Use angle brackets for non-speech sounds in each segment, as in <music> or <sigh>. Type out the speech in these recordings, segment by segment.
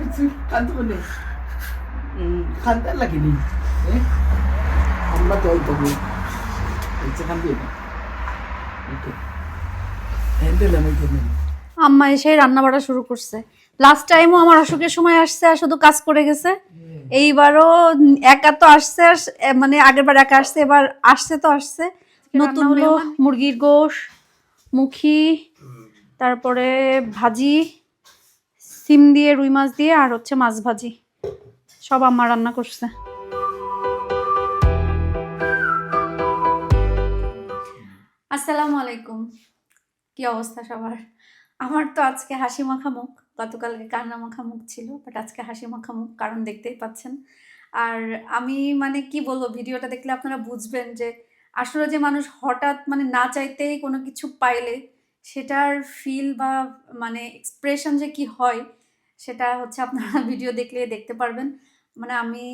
করছি কান্দব কান্দার লাগেনি আমরা তো ওই ইচ্ছে কান্দি না। হ্যান্ডেল আমি আম্মা এসে রান্না বাড়া শুরু করছে। লাস্ট টাইমও আমার অসুখের সময় আসছে আর শুধু কাজ করে গেছে। এইবারও একা তো আসছে আর মানে আগের বার একা আসছে এবার আসছে তো আসছে। নতুন হলো মুরগির গোশ মুখি তারপরে ভাজি সিম দিয়ে, রুই মাছ দিয়ে আর হচ্ছে মাছ ভাজি। সব আম্মা রান্না করছে। আসসালামু আলাইকুম। কি অবস্থা সবার? আমার তো আজকে হাসি মাখা মুখ গতকালকে কান্না মাখা মুখ ছিল বাট আজকে হাসি মাখা মুখ কারণ দেখতেই পাচ্ছেন। আর আমি মানে কি বলব, ভিডিওটা দেখলে আপনারা বুঝবেন যে আসলে যে মানুষ হঠাৎ মানে না চাইতেই কোনো কিছু পাইলে সেটার ফিল বা মানে এক্সপ্রেশন যে কি হয় সেটা হচ্ছে আপনারা <laughs> ভিডিও দেখলে দেখতে পারবেন। মানে আমি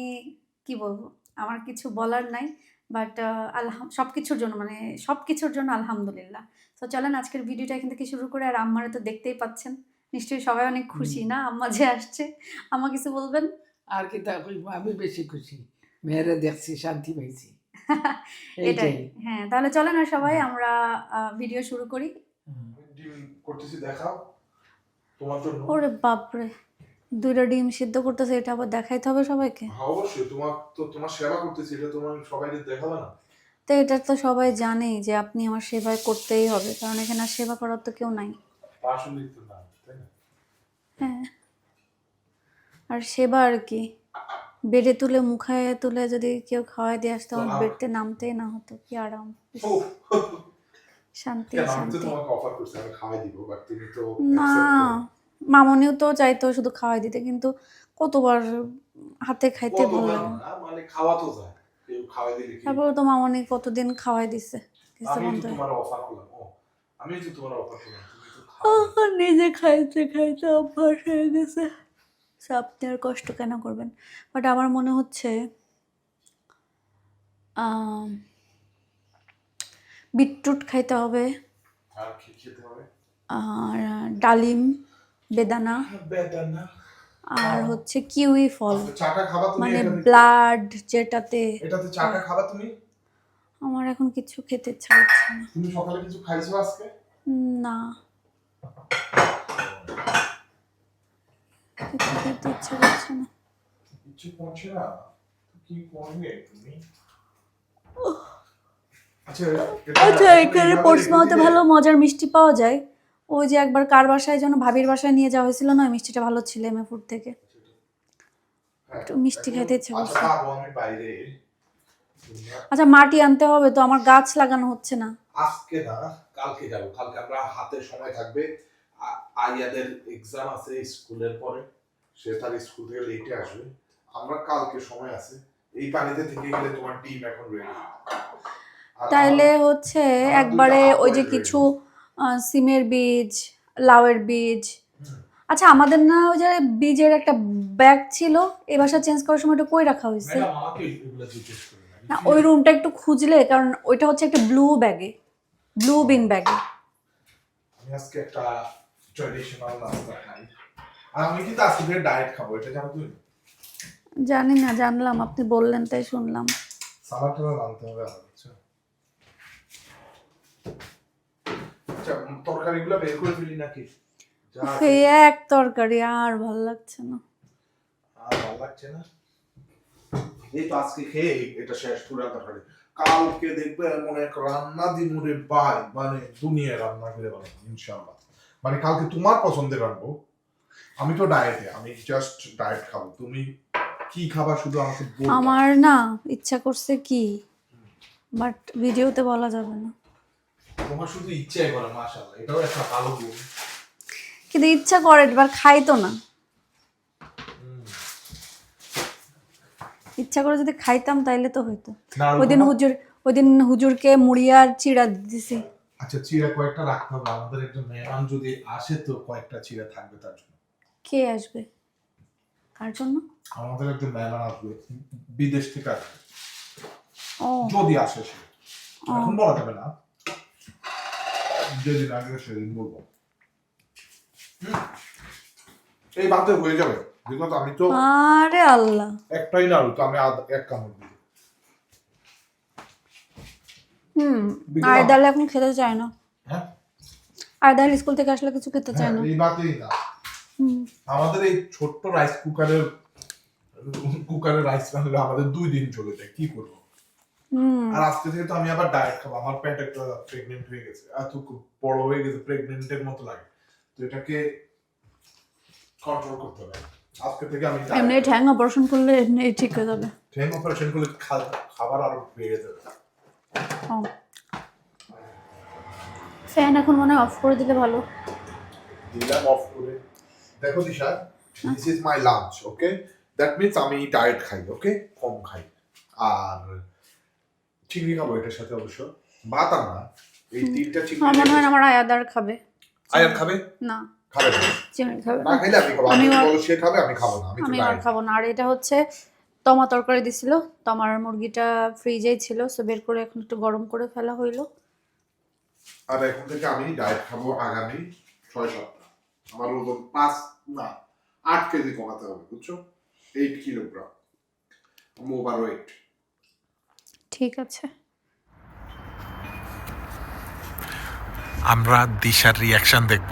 কি বলব? আমার কিছু বলার নাই বাট আলহাম সব কিছুর জন্য মানে সব কিছুর জন্য আলহামদুলিল্লাহ। তো চলেন আজকের ভিডিওটা এখান থেকে শুরু করে আর আম্মারা তো দেখতেই পাচ্ছেন। নিশ্চয়ই সবাই অনেক খুশি না? আম্মা যে আসছে আম্মা কিছু বলবেন? আর কি তা আমি বেশি খুশি। মেয়েরে দেখছি শান্তি পাইছি। <laughs> এটাই। হ্যাঁ তাহলে চলেন আর সবাই আমরা ভিডিও শুরু করি। করতেছি দেখাও। তোমার জন্য। ওরে বাপরে দুইটা ডিম সিদ্ধ করতেছে এটা আবার দেখাইতে হবে সবাইকে? হ্যাঁ অবশ্যই তোমার তো তোমার সেবা করতেছি এটা তোমার সবাইকে দেখাবে না? তো এটা তো সবাই জানেই যে আপনি আমার সেবা করতেই হবে কারণ এখানে আর সেবা করার তো কেউ নাই। হ্যাঁ। আর সেবা আর কি বেডে তুলে মুখায় তুলে যদি কেউ খাওয়াই দিয়ে আসতো আমার বেডতে নামতেই না হতো কি আরাম। শান্তি শান্তি। না মামনিও তো চাইতো শুধু খাওয়াই দিতে কিন্তু কতবার হাতে খাইতে ভালো মানে খাওয়া তো যায় তারপরে তো মামনি কতদিন খাওয়াই দিছে? নিজে খাইতে খাইতে অভ্যাস হয়ে গেছে। আপনি আর কষ্ট কেন করবেন? বাট আমার মনে হচ্ছে বিটরুট খাইতে হবে। আর কি খেতে হবে? আর ডালিম বেদানা। বেদানা। আর হচ্ছে কিউই ফল। আচ্ছা, চাটা খাবা তুমি মানে ব্লাড যেটাতে এটাতে চাটা খাবা তুমি? আমার এখন কিছু খেতে ইচ্ছা করছে না। তুমি সকালে কিছু খাইছো আজকে? না। কিছু খেতে ইচ্ছা করছে না। কিছু পৌঁছে না? কি করবে তুমি? আচ্ছা আচ্ছা এখানে পোর্টসমাউথে ভালো মজার মিষ্টি পাওয়া যায়। ওই যে একবার কার বাসায় যেন ভাবির বাসায় নিয়ে যাওয়া হয়েছিল না ওই মিষ্টিটা ভালো ছিল এমএ ফুড থেকে। হ্যাঁ, একটু মিষ্টি খাইতে ইচ্ছে আচ্ছা, করছে। আচ্ছা মাটি আনতে হবে তো আমার গাছ লাগানো হচ্ছে না। আজকে না কালকে যাব। কালকে আমরা হাতে সময় থাকবে। আ- আরিয়াদের এক্সাম আছে স্কুলের পরে সে তার স্কুল থেকে লেটে আসবে। আমরা কালকে সময় আছে। এই পানিতে থেকে গেলে তোমার টিম এখন রেডি তাইলে হচ্ছে একবারে ওই যে কিছু সিমের বীজ লাউয়ের বীজ। আচ্ছা আমাদের না ওই যে বীজের একটা ব্যাগ ছিল এই বাসা চেঞ্জ করার সময় ওটা কই রাখা হয়েছে? না ওই রুমটা একটু খুঁজলে কারণ ওইটা হচ্ছে একটা ব্লু ব্যাগে ব্লু বিন ব্যাগে। আমি আজকে একটা ট্র্যাডিশনাল নাস্তা খাই। আর আমি কিন্তু আজকে ডায়েট খাব এটা জানো তুমি? জানি না জানলাম আপনি বললেন তাই শুনলাম। সালাদ টালাদ আনতে হবে আমার বুঝছ আচ্ছা তরকারিগুলো বের করে ফেলি নাকি। এই এক তরকারি আর ভালো লাগছে না। আর ভালো লাগছে না? এই তো আজকে খেয়ে এটা শেষ পুরা তরকারি। কালকে দেখবে এমন এক রান্না দিমুরে বাই মানে দুনিয়া রান্না করে বানাবো ইনশাআল্লাহ। মানে কালকে তোমার পছন্দের রাখব আমি তো ডায়েটে আমি জাস্ট ডায়েট খাব। তুমি কি খাবা শুধু আমাকে আমার না ইচ্ছা করছে কি? বাট ভিডিওতে বলা যাবে না। তোমার শুধু ইচ্ছাই করে মাশাআল্লাহ। এটাও একটা ভালো গুণ। কিন্তু ইচ্ছা করে এবার খাই তো না ইচ্ছা করে যদি খাইতাম তাইলে তো হইতো। না, ওই দিন হুজুর ওই দিন হুজুরকে চিড়া দিছি। আচ্ছা চিড়া কয়েকটা রাখতে হবে। আমাদের একজন মেহমান যদি আসে তো কয়েকটা চিড়া থাকবে তার জন্য। কে আসবে? কার জন্য? আমাদের একজন মেহমান আসবে। বিদেশ থেকে আসবে। যদি আসে সে। এখন বলা যাবে না। যেদিন সেদিন বলব এই বাদে হয়ে যাবে আমি তো আরে আল্লাহ একটাই নাড়ু তো আমি এক কামড় দিই হুম এখন খেতে চায় না হ্যাঁ স্কুল থেকে আসলে কিছু খেতে চায় না এই বাতেই না হুম আমাদের এই ছোট্ট রাইস কুকারের কুকারের রাইস রান্নলে আমাদের দুই দিন চলে যায় কি করব আর আজকে থেকে তো আমি আবার ডায়েট খাব আমার পেট একটা প্রেগনেন্ট হয়ে গেছে। এত বড় হয়ে গেছে প্রেগনেন্টের মতো লাগে। তো এটাকে কন্ট্রোল করতে হবে। আজকে থেকে আমি এমনি ঠ্যাং অপারেশন করলে এমনি ঠিক হয়ে যাবে। ট্রেন অপারেশন করলে খাবার আরও বেড়ে যাবে। ফ্যান এখন মনে অফ করে দিলে ভালো। দিলাম অফ করে। দেখো Disha this is my lunch okay that means আমি ডায়েট খাই ওকে কম খাই। আর চিংড়ি খাব এটার সাথে অবশ্য। ভাত এই তিনটা চিংড়ি আমার মনে হয় আমার আয়াদার খাবে। আয়ার খাবে? না। খাবে না? চিংড়ি খাবে। না খাইলে আমি খাব। আমি বলো সে খাবে আমি খাব না আমি আর খাব না। আর এটা হচ্ছে তমা তরকারি দিছিল। তমার মুরগিটা ফ্রিজেই ছিল সো বের করে এখন একটু গরম করে ফেলা হইল। আর এখন থেকে আমি ডায়েট খাব আগামী ছয় সপ্তাহ। আমার ওজন পাঁচ না আট কেজি কমাতে হবে বুঝছ? এইট কিলোগ্রাম ওভার ওয়েট ঠিক আছে। আমরা দিশার রিয়াকশন দেখব।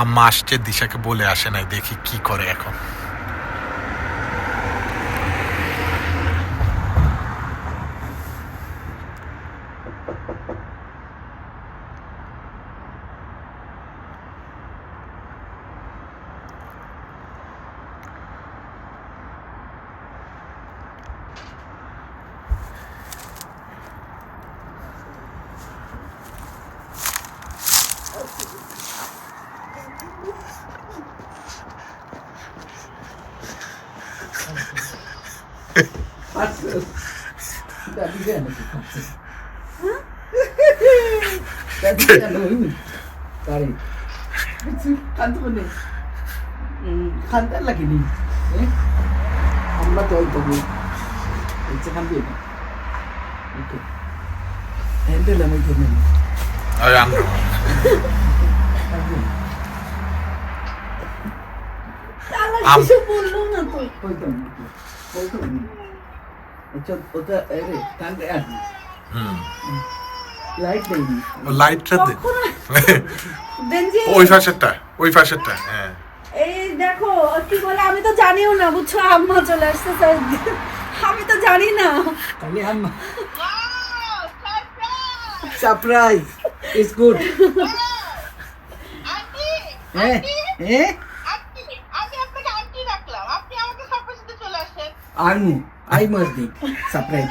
আম্মা আসছে, দিশাকে বলে আসে নাই, দেখি কি করে এখন আচ্ছা দাদি কেন খাচ্ছে কান্ত মানে খান্তার লাগেনি আমরা তো অল্প খান দিয়ে ওকে হ্যান্ডেল আমি। আম- কিছু বলল না তো বলতাম বলতাম আচ্ছা ওটা আরে ঠান্ডা আর হুম লাইট নেই লাইটটা দে। <laughs> ওই পাশেরটা ওই পাশেরটা হ্যাঁ। এই দেখো কি বলে আমি তো জানিও না বুঝছ? আম্মা চলে আসছে স্যার। আমি তো জানি না। তাহলে আম্মা। সারপ্রাইজ ইজ গুড হ্যাঁ হ্যাঁ আমি আপনাকে আন্টি রাখলাম। আপনি আমাকে সারপ্রাইজ দিতে চলে আসেন। আনু আই মাস্ট সারপ্রাইজ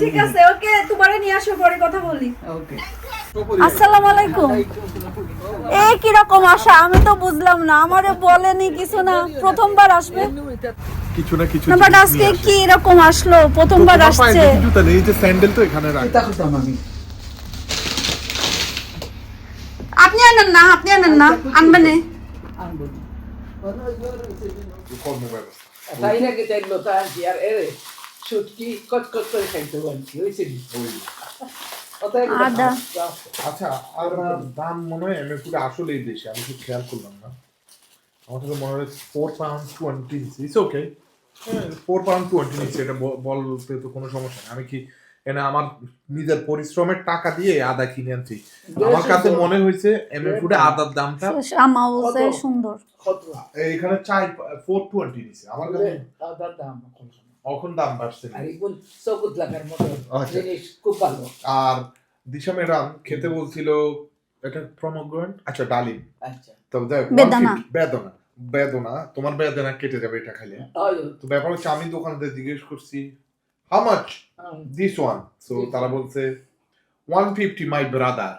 ঠিক আছে ওকে তোমারে নিয়ে আসো পরে কথা বলি। ওকে। আসসালামু আলাইকুম। এই কীরকম আশা? আমি তো বুঝলাম না আমারে বলেনি কিছু না প্রথমবার আসবে। কিছু না কিছু না বাট আজকে কি এরকম আসলো? প্রথমবার আসছে। জুতা নেই যে স্যান্ডেল তো এখানে রাখ। এটা করতাম আমি। আপনি আনেন না আপনি আনেন না আনবেন না। আনব। কর্ম ব্যবস্থা তাই নাকি চাইলো তা আনছি আর এরে সুটকি কচ কচ করে খাইতে কি? ওই। ওটাই আদা। আচ্ছা আর দাম মনে হয় এমএ ফুডে আসলেই বেশি আমি ঠিক খেয়াল করলাম না। আমার কাছে মনে হয় four pound twenty it's okay four pound twenty নিচ্ছে এটা বলতে তো কোনো সমস্যা নেই। আমি কি এনে আমার নিজের পরিশ্রমের টাকা দিয়ে আদা কিনে আনছি। আমার কাছে মনে হয়েছে এম এমএ ফুডে আদার দামটা আমা সুন্দর। কত? এখানে চাই ফোর টোয়েন্টি নিচ্ছে আমার কাছে আদার দাম এখন দাম বাড়ছে? চকুত লাগার মতো আচ্ছা। জিনিস খুব ভালো। আর দিশা ম্যাডাম খেতে বলছিল এটা প্রমোগ্রেন্ট আচ্ছা ডালিম। আচ্ছা। তো দেখ বেদনা। বেদনা। তোমার বেদনা কেটে যাবে এটা খাইলে। তো ব্যাপার হচ্ছে আমি দোকানদার জিজ্ঞেস করছি how much this one so তারা বলছে ওয়ান ফিফটি মাই ব্রাদার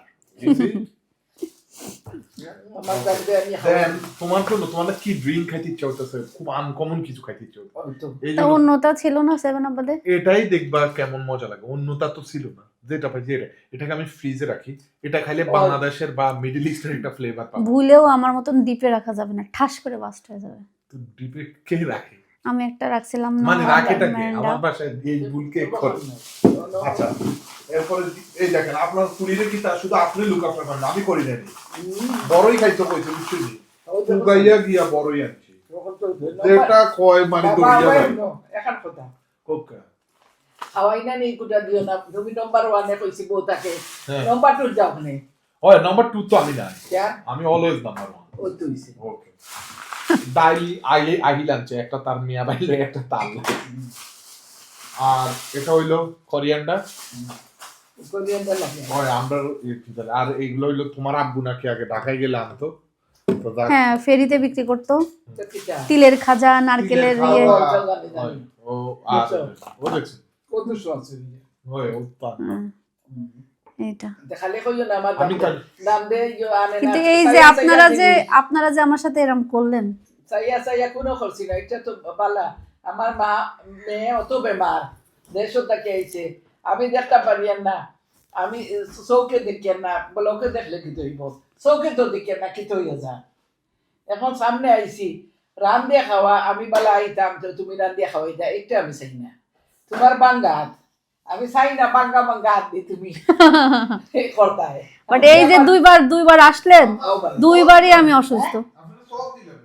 আমার দাদিকে আমি দেন তোমার জন্য তোমার কি ড্রিঙ্ক খাইতে ইচ্ছা হইতেছে খুব আনকমন কিছু খাইতে ইচ্ছা হইতেছে ওই তো এই তা জন্য অন্যটা ছিল না সেভেন আপাতে এটাই দেখবা কেমন মজা লাগে। অন্যতা তো ছিল না। যেটা পাই যেটা এটাকে আমি ফ্রিজে রাখি। এটা খাইলে বাংলাদেশের বা মিডল ইস্টের একটা ফ্লেভার পাবো। ভুলেও আমার মতন ডিপে রাখা যাবে না। ঠাস করে বাস্ট হয়ে যাবে। তো ডিপে কে রাখে? আমি একটা রাখছিলাম না মানে রাখেটাকে। আমার বাসায় এই ভুলকে করে আচ্ছা এরপরে এই দেখেন আপনার কুড়িরে কি তা শুধু আপনি লুক আপনার করেন আমি করি না বড়ই খাইতে কইছে বুঝছেন উগাইয়া গিয়া বড়ই আনছি। তখন তো যেটা কয় মানে ন, এখন কথা? খাওয়াই না নেই কুটা দিও না। তুমি নম্বর ওয়ানে কইছি তাকে হ্যাঁ। টু যাও না। হয় নাম্বার টু তো আমি না আমি অলওয়েজ নাম্বার ওয়ান ও তো হইছে ওকে ডাইলি আগে আহি লাঞ্চে একটা তার মিয়া বাইলে একটা তার আর এটা হইল কোরিয়ান্ডার আমরা আর এগুলো হইল তোমার আব্বু নাকি আগে ঢাকায় গেলে আনতো? হ্যাঁ ফেরিতে বিক্রি করতো। তিলের খাজা নারকেলের ইয়ে। ও আর ও দেখছি। কত আছে হয় ও না কিন্তু এই যে আপনারা যে আপনারা যে আমার সাথে এরকম করলেন। চাইয়া চাইয়া কোনো করছি না এটা তো বালা। আমার মা মেয়ে অত বেমার দেশ থেকে আইছে। আমি দেখতে পারি না। আমি চৌকে দেখি না ব্লকে দেখলে কি হইব চৌকে তো দেখি না কি হইয়া যা এখন সামনে আইছি রান দিয়ে খাওয়া আমি বালা আইতাম তো তুমি রান দিয়ে খাওয়াই দা এটা আমি চাই না। তোমার বাঙ্গা হাত আমি চাই না বাঙ্গা বাঙ্গা হাত দিয়ে তুমি <laughs> করতায়। বাট এই যে দুইবার দুইবার আসলেন দুইবারই আমি অসুস্থ। আপনি সব দিলেন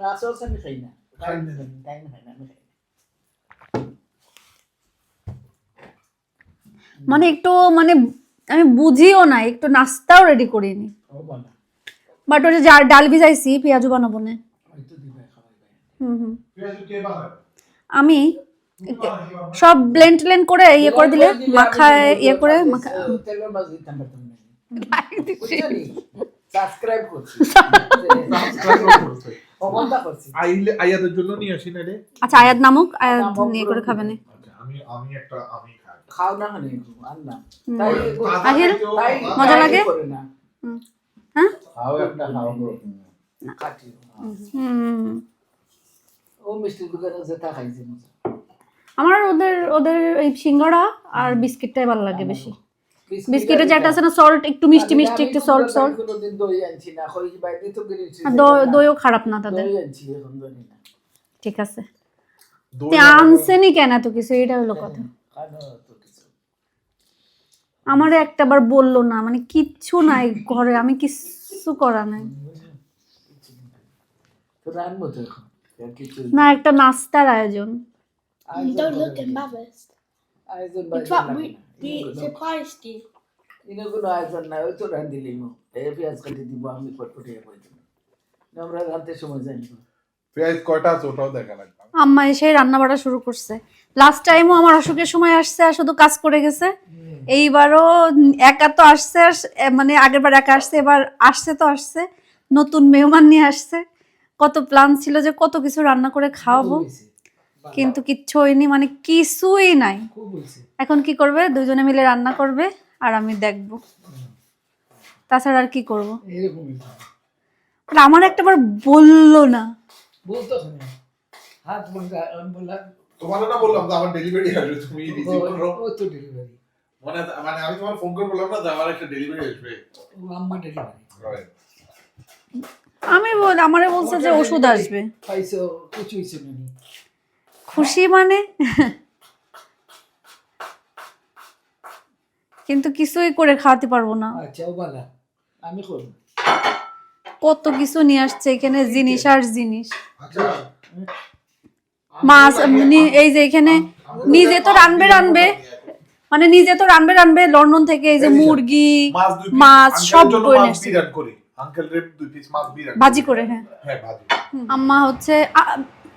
না সস আমি খাই না। খাই না। খাই না খাই না আমি খাই না। মানে একটু মানে আমি বুঝিও না একটু নাস্তাও রেডি করিনি। বাট ওই যে ডাল ভিজাইছি পেঁয়াজু বানাবো না। হুম হুম। আমি সব ব্লেন্ড টেলেন্ড করে ইয়ে করে দিলে মাখায় ইয়ে করে সাবস্ক্রাইব করছি। জন্য নিয়ে আসি না রে? আচ্ছা আয়াত নামক আয়াত নিয়ে করে খাবেন আচ্ছা আমি আমি একটা আমি খাও না আনলাম তাই আহিল, মজা লাগে? হ্যাঁ? খাও একটা খাও কাটি হুম। ও মিষ্টি দোকানে যেটা খাইছি মজা। আমার ওদের ওদের এই সিঙ্গাড়া আর বিস্কিটটাই ভালো লাগে বেশি। বিস্কিটের যে একটা আছে না সল্ট একটু মিষ্টি মিষ্টি একটু সল্ট সল্ট তো দইও খারাপ না তাদের। ঠিক আছে। দই তে আনছেনই কেন এত কিছু? এটা হলো কথা। তো আমারে একটাবার বলল না মানে কিচ্ছু নাই ঘরে আমি কিচ্ছু করা নাই। তো তো না একটা নাস্তার আয়োজন। আয়োজন Don't look embarrassed. আয়োজন In বায়োজন fact, we, এগুলো- surprised you. কোনো আয়োজন নাই ওই তো রান দিলি মো এই পেঁয়াজ কাটি দিব আমি বই দিব আমরা রানতে সময় জানি পেঁয়াজ কয়টা আছে ওটাও দেখা লাগবে। আম্মা এসে রান্না বাড়া শুরু করছে। লাস্ট টাইমও আমার অসুখের সময় আসছে আর শুধু কাজ করে গেছে। এইবারও একা তো আসছে আর- মানে আগের বার একা আসছে এবার আসছে তো আসছে। নতুন মেহমান নিয়ে আসছে। কত প্ল্যান ছিল যে কত কিছু রান্না করে খাওয়াবো। কিন্তু কিচ্ছু হয়নি মানে কিছুই নাই। এখন কি করবে? দুজনে মিলে রান্না করবে আর আমি দেখব। তাছাড়া আর কি করব? এরকমই আর আমার একটাবার বলল না। বলতো হাত না বললাম যে আমার ডেলিভারি আসবে তুমি রিসিভ করো। ও তো ডেলিভারি মানে মানে আমি তোমার ফোন করে বললাম না যে আমার একটা ডেলিভারি আসবে। আম্মা ডেলিভারি আমি বল আমারে বলছে যে ওষুধ আসবে। পাইছো কিছু হয়েছে না খুশি মানে? কিন্তু কিছুই করে খাওয়াতে পারব না। আচ্ছা আমি কত কিছু নিয়ে আসছে এখানে জিনিস আর জিনিস। আচ্ছা মাছ এই যে এখানে নিজে তো রানবে রানবে। মানে নিজে তো রানবে রানবে লন্ডন থেকে এই যে মুরগি মাছ সব করে মাছ নিয়ে এসছে। বিরান করি। আঙ্কেল রে দুই পিস মাছ ভাজি করে। হ্যাঁ। হ্যাঁ ভাজি। আম্মা হচ্ছে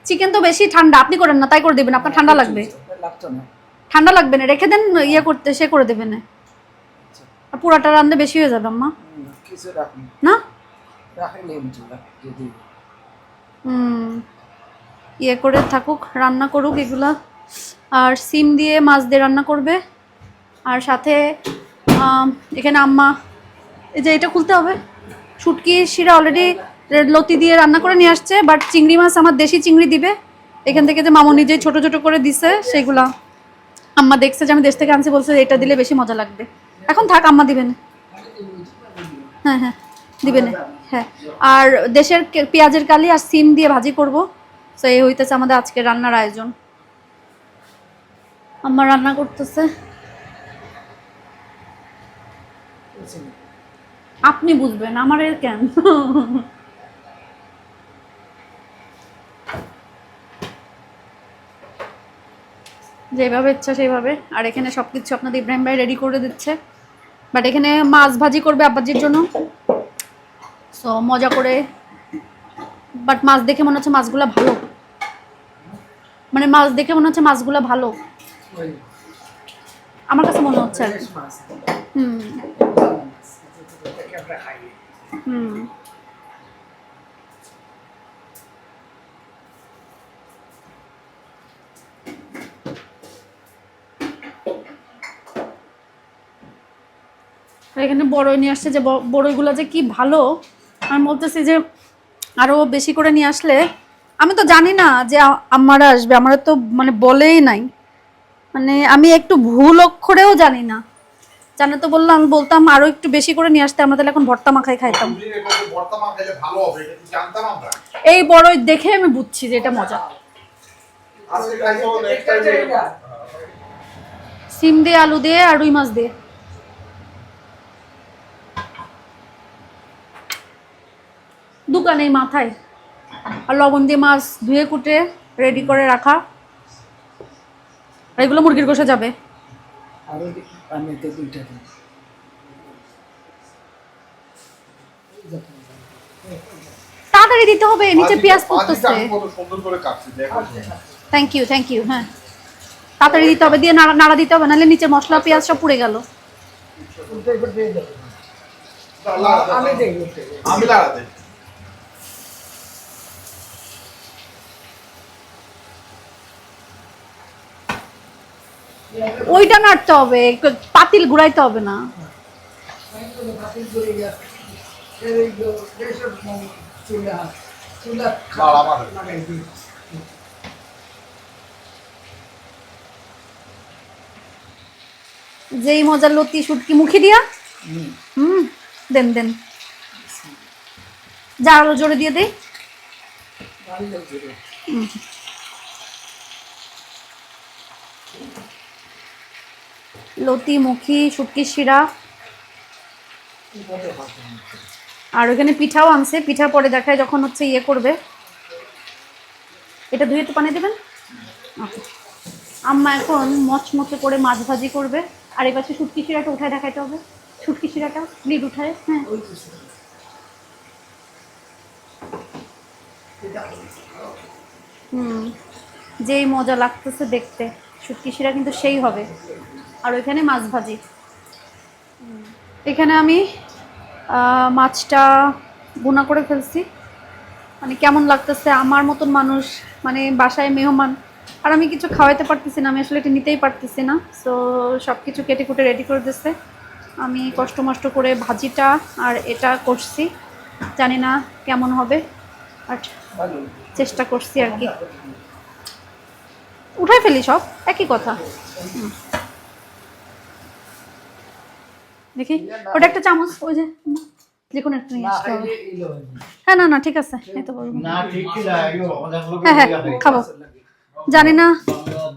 চিকেন তো বেশি ঠান্ডা আপনি করেন না তাই করে দেবেন আপনার ঠান্ডা লাগবে। ঠান্ডা লাগবে না রেখে দেন ইয়ে করতে সে করে দেবেন আর পুরাটা রান্না বেশি হয়ে যাবে আম্মা। না? হুম ইয়ে করে থাকুক রান্না করুক এগুলা। আর সিম দিয়ে মাছ দিয়ে রান্না করবে। আর সাথে এখানে আম্মা এই যে এটা খুলতে হবে। শুটকি শিরা অলরেডি লতি দিয়ে রান্না করে নিয়ে আসছে বাট চিংড়ি মাছ আমার দেশি চিংড়ি দিবে। এখান থেকে যে মামু নিজে ছোট ছোট করে দিছে সেগুলা আম্মা দেখছে যে আমি দেশ থেকে আনছি, বলছে এটা দিলে বেশি মজা লাগবে। এখন থাক, আম্মা দিবেন। হ্যাঁ হ্যাঁ দিবেন। হ্যাঁ আর দেশের পেঁয়াজের কালি আর সিম দিয়ে ভাজি করব। তো এই হইতেছে আমাদের আজকে রান্নার আয়োজন। আম্মা রান্না করতেছে। আপনি বুঝবেন, আমার এর কেন? যেভাবে ইচ্ছা সেইভাবে। আর এখানে সব কিছু আপনাদের ইব্রাহিম ভাই রেডি করে দিচ্ছে। বাট এখানে মাছ ভাজি করবে আব্বাজির জন্য। সো মজা করে। বাট মাছ দেখে মনে হচ্ছে মাছগুলো ভালো। মানে মাছ দেখে মনে হচ্ছে মাছগুলো ভালো। আমার কাছে মনে হচ্ছে আর। হুম। হুম। এখানে বড়ই নিয়ে আসছে যে বড়ইগুলো যে কি ভালো। আমি বলতেছি যে আরও বেশি করে নিয়ে আসলে আমি তো জানি না যে আমারা আসবে আমরা তো মানে বলেই নাই। মানে আমি একটু ভুল অক্ষরেও জানি না। জানে তো বললাম বলতাম আরও একটু বেশি করে নিয়ে আসতে আমরা তাহলে এখন ভর্তা মাখাই খাইতাম। তুমি এটা যে বর্তমান খেলে ভালো হবে এটা কি জানতাম আমরা? এই বড়ই দেখে আমি বুঝছি যে এটা মজা। সিম দিয়ে আলু দিয়ে আর রুই মাছ দিয়ে। দোকানে মাথায়। আর লবণ দিয়ে মাছ ধুয়ে কুটে রেডি করে রাখা। এগুলো মুরগির কষে যাবে। তাড়াতাড়ি দিতে হবে নিচে পেঁয়াজ পড়তেছে। কত সুন্দর করে কাটছি দেখো। থ্যাংক ইউ থ্যাংক ইউ হ্যাঁ। তাড়াতাড়ি দিতে হবে দিয়ে নাড়া নাড়া দিতে হবে নাহলে নিচে মশলা পেঁয়াজ সব পুড়ে গেল। আমি আমি দেখব আমি লাগাতে ওইটা নাড়তে হবে পাতিল ঘুরাইতে হবে না। যেই মজার লতি শুটকি মুখে দিয়া হুম। দেন দেন। যা জোরে দিয়ে দেই ভালো লাগছে রে। লতি, মুখি, শুটকি, শিরা। আর ওখানে পিঠাও আনছে, পিঠা পরে দেখায় যখন হচ্ছে ইয়ে করবে। এটা ধুয়ে তো পানি দেবেন। আম্মা এখন মচমচে করে মাছ ভাজি করবে। আর এবার শুটকি, শিরাটা উঠায় দেখাইতে হবে। শুটকি, শিরাটা লিড উঠায় হ্যাঁ। হুম। যেই মজা লাগতেছে দেখতে। শুটকি, শিরা কিন্তু সেই হবে। আর ওইখানে মাছ ভাজি। এখানে আমি মাছটা বোনা করে ফেলছি। মানে কেমন লাগতেছে, আমার মতন মানুষ মানে বাসায় মেহমান। আর আমি কিছু খাওয়াইতে পারতেছি না, আমি আসলে এটা নিতেই পারতেছি না। সো সব কিছু কেটে কুটে রেডি করে দিচ্ছে আমি কষ্ট মষ্ট করে ভাজিটা আর এটা করছি। জানি না কেমন হবে, আর চেষ্টা করছি আর কি। উঠাই ফেলি সব, একই কথা হুম। দেখি। ওটা একটা চামচ ওই যে যে কোনো একটা নিয়ে আসতে হবে। হ্যাঁ না না ঠিক আছে এই তো বলব। হ্যাঁ হ্যাঁ খাব। জানি না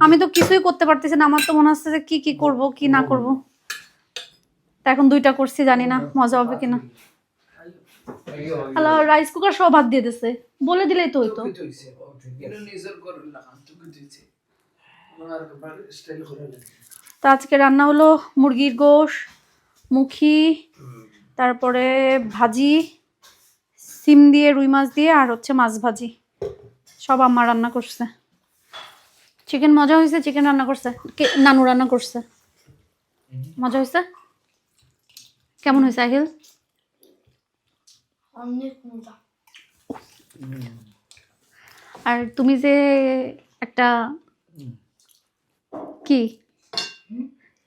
আমি তো কিছুই করতে পারতেছি না আমার তো মনে হচ্ছে যে কি কি করব কি না করব। তা এখন দুইটা করছি জানি না মজা হবে কিনা। হ্যালো রাইস কুকার সব ভাত দিয়ে দিছে। বলে দিলেই তো হইতো। তো আজকে রান্না হলো মুরগির গোশ মুখি তারপরে ভাজি সিম দিয়ে রুই মাছ দিয়ে আর হচ্ছে মাছ ভাজি। সব আম্মা রান্না করছে। চিকেন মজা হয়েছে চিকেন রান্না করছে। নানু রান্না করছে। মজা হয়েছে কেমন হয়েছে আহিল? আর তুমি যে একটা কি?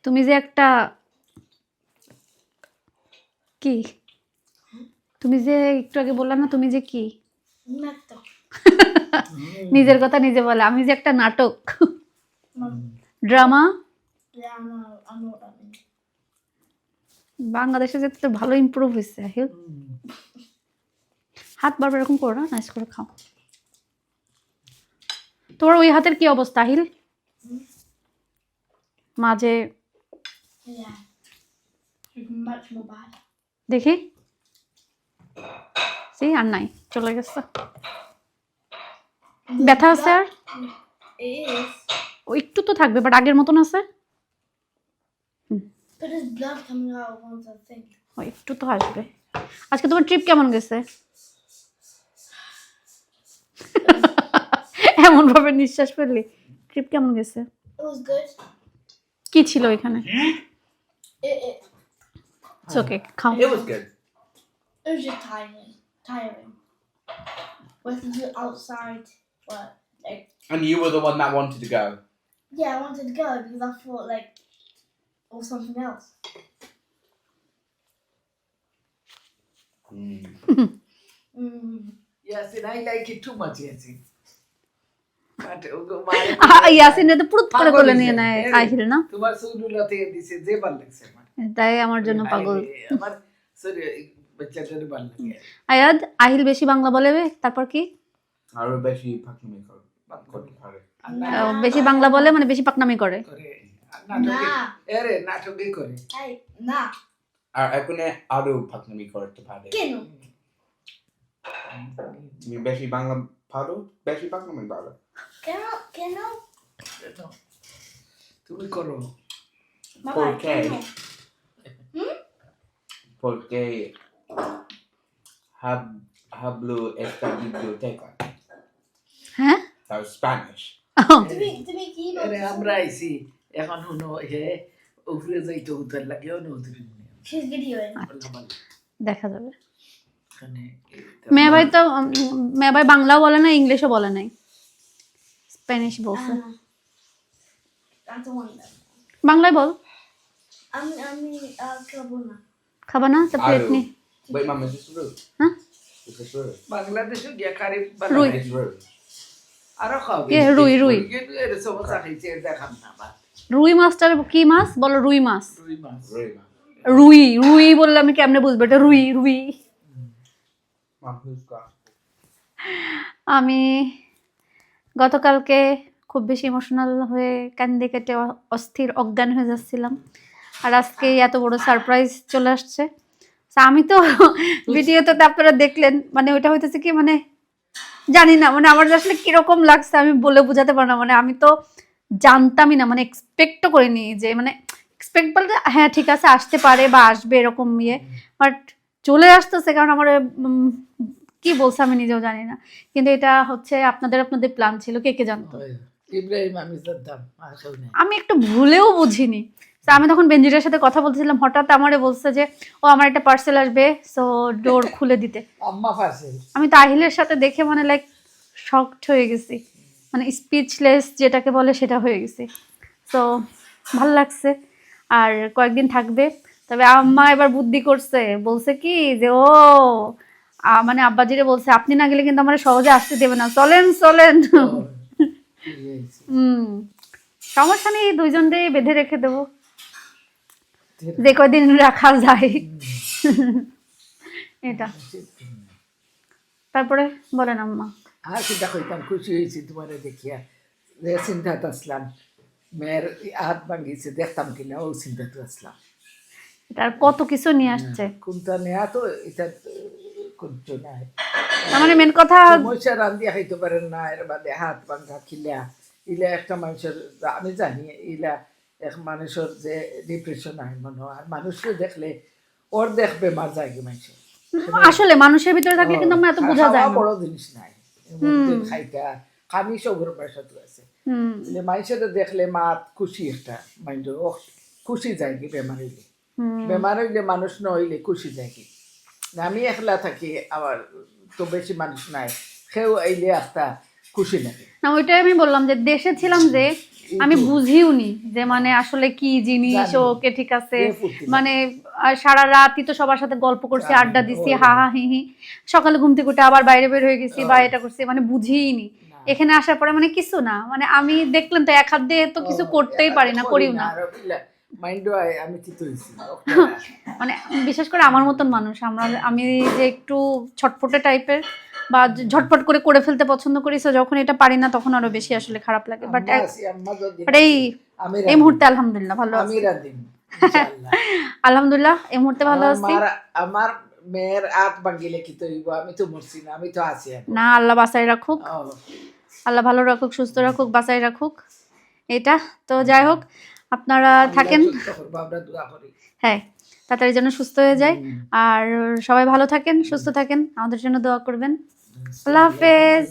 তুমি যে একটা কি? তুমি যে একটু আগে বললাম না তুমি যে কি? <laughs> নিজের কথা নিজে বলে আমি যে একটা নাটক। ড্রামা? বাংলাদেশে যে তো ভালো ইমপ্রুভ হয়েছে আহিল হাত বারবার এরকম করো না নাইস করে খাও। তোমার ওই হাতের কি অবস্থা আহিল? মাঝে Yeah. It's much more bad. দেখি। সেই আর নাই চলে গেছে। ব্যথা আছে আর? ও একটু তো থাকবে বাট আগের মতন আছে. ও একটু তো আসবে। আজকে তোমার ট্রিপ কেমন গেছে? এমন ভাবে নিঃশ্বাস ফেললি। ট্রিপ কেমন গেছে? কি ছিল এখানে? It, it, ওকে খাও It was good. it was just tiring. Tiring. We had to do it outside, but like And you were the one that wanted to go. yeah, I wanted to go because I thought like it was something else. Mm. Yasin I like it too much Yasin but Yasin তো পুরুত করে পাগল কোলে হয়ে নিয়ে যায়। নেয় এই, আহিল না তোমার সুদুল্লাহ থেকে দিছে যে ভালো লাগছে আমার তাই আমার জন্য পাগল আরে, আমার সরি বাচ্চাটার ভালো লাগে আয়াদ আহিল বেশি বাংলা বলে তারপর কি আরও বেশি বেশি বাংলা বলে মানে বেশি পাকনামি করে না। আর এখানে আরও ফাঁকনামি করতে পারে Kino. তুমি বেশি বাংলা পারো বেশি ফাঁকনামি পারো Kino. Kino. তুমি করো My ¿Por bad. qué? Kino. Porque hab- hablo esta biblioteca. হ্যাঁ was Spanish. আমরা আইছি এখন হে উপরে যাইতে উতার. দেখা যাবে মেয়ে ভাই তো মেয়ে ভাই বাংলাও বলে না ইংলিশও বলে নাই স্প্যানিশ বলছে Uh. বাংলায় বল I'm uh Kabuna. খাবা না তো প্লেট. নি? বাংলাদেশে গিয়া কারি রুই। খাবে রুই মাছটার কি মাছ? বলো রুই মাছ। রুই মাছ। রুই রুই বললে আমি কেমনে বুঝব? এটা রুই রুই? আমি গতকালকে খুব বেশি ইমোশনাল হয়ে কান্দে কেটে অ- অস্থির অজ্ঞান হয়ে যাচ্ছিলাম। আর আজকে এত বড় সারপ্রাইজ চলে আসছে। আমি তো ভিডিওতে তো আপনারা দেখলেন মানে ওইটা হইতেছে কি মানে জানি না মানে আমার আসলে কীরকম লাগছে আমি বলে বোঝাতে পারব না। মানে আমি তো জানতামই না মানে এক্সপেক্টও করিনি যে মানে এক্সপেক্ট বলতে হ্যাঁ ঠিক আছে আসতে পারে বা আসবে এরকম ইয়ে বাট চলে আসতেছে কারণ আমার কি বলছে আমি নিজেও জানি না। কিন্তু এটা হচ্ছে আপনাদের আপনাদের প্ল্যান ছিল কে কে জানতো? ইব্রাহিম আমি একটু ভুলেও বুঝিনি। তো আমি তখন বেঞ্জিরের সাথে কথা বলছিলাম হঠাৎ আমারে বলছে যে ও আমার একটা পার্সেল আসবে সো ডোর খুলে দিতে। আম্মা আমি তাহিলের সাথে দেখে মানে লাইক শকড হয়ে গেছি। মানে স্পিচলেস যেটাকে বলে সেটা হয়ে গেছি। তো ভালো লাগছে আর কয়েকদিন থাকবে। তবে আম্মা এবার বুদ্ধি করছে বলছে কি যে ও মানে আব্বাজিরে বলছে আপনি না গেলে কিন্তু আমার সহজে আসতে দেবে না। চলেন চলেন। হুম। সমস্যা নেই দুইজনকেই বেঁধে রেখে দেবো। যে কয়দিন রাখা যায়। এটা। তারপরে বলেন আম্মা। আর চিন্তা কইতাম খুশি হয়েছি তোমার দেখিয়া। যে চিন্তাতে আসলাম। মেয়ের হাত ভাঙিয়েছে দেখতাম কিনা ও চিন্তাতে আসলাম। এটার কত কিছু নিয়ে আসছে। কোনটা নেয়া তো এটা কোনটা নাই। মানে মেন কথা সমস্যা রান্দিয়া খাইতে পারেন না এর বাদে হাত ভাঙা খিলা। ইলা একটা মানুষের আমি জানি ইলা এক মানুষের যে ডিপ্রেশন হয় মনে হয়। মানুষকে দেখলে ওর দেখ বেমার যায় মানুষের। আসলে মানুষের ভিতরে থাকলে কিন্তু আমার এত বোঝা যায় না। বড় জিনিস নাই। এমন খানি সবর পয়সা তো আছে। মানুষের দেখলে মা খুশি একটা মাইন্ড খুশি যায় কি বেমার হইলে। বেমার হইলে মানুষ ন হইলে খুশি যায় কি আমি একলা থাকি আমার তো বেশি মানুষ নাই। সেও আইলে একটা খুশি লাগে। না ওইটাই আমি বললাম যে দেশে ছিলাম যে আমি বুঝিওনি যে মানে আসলে কি জিনিস ওকে ঠিক আছে। মানে সারা রাতই তো সবার সাথে গল্প করছি আড্ডা দিছি হা হা হি হি সকালে ঘুম থেকে উঠে আবার বাইরে বের হয়ে গেছি বা এটা করছি মানে বুঝিনি এখানে আসার পরে মানে কিছু না মানে আমি দেখলেন তো এক হাত দিয়ে তো কিছু করতেই পারি না করিও না। আমি <laughs> মানে বিশেষ করে আমার মতন মানুষ আমরা আমি যে একটু ছটপটে টাইপের বা ঝটপট করে করে ফেলতে পছন্দ করি so যখন এটা পারি না তখন আরও বেশি আসলে খারাপ লাগে। বাট এই এই মুহূর্তে আলহামদুলিল্লাহ ভালো আছি। <laughs> আলহামদুলিল্লাহ এই মুহূর্তে ভালো আছি। আমার মেয়ের হাত ভাঙিলে কি তো আমি তো মরছি না আমি তো আছি। না আল্লাহ বাসায় রাখুক। আল্লাহ ভালো রাখুক সুস্থ রাখুক বাঁচাই রাখুক। এটা তো যাই হোক আপনারা থাকেন। হ্যাঁ তাড়াতাড়ি যেন সুস্থ হয়ে যায়। আর সবাই ভালো থাকেন সুস্থ থাকেন। আমাদের জন্য দোয়া করবেন। আল্লাহ হাফেজ।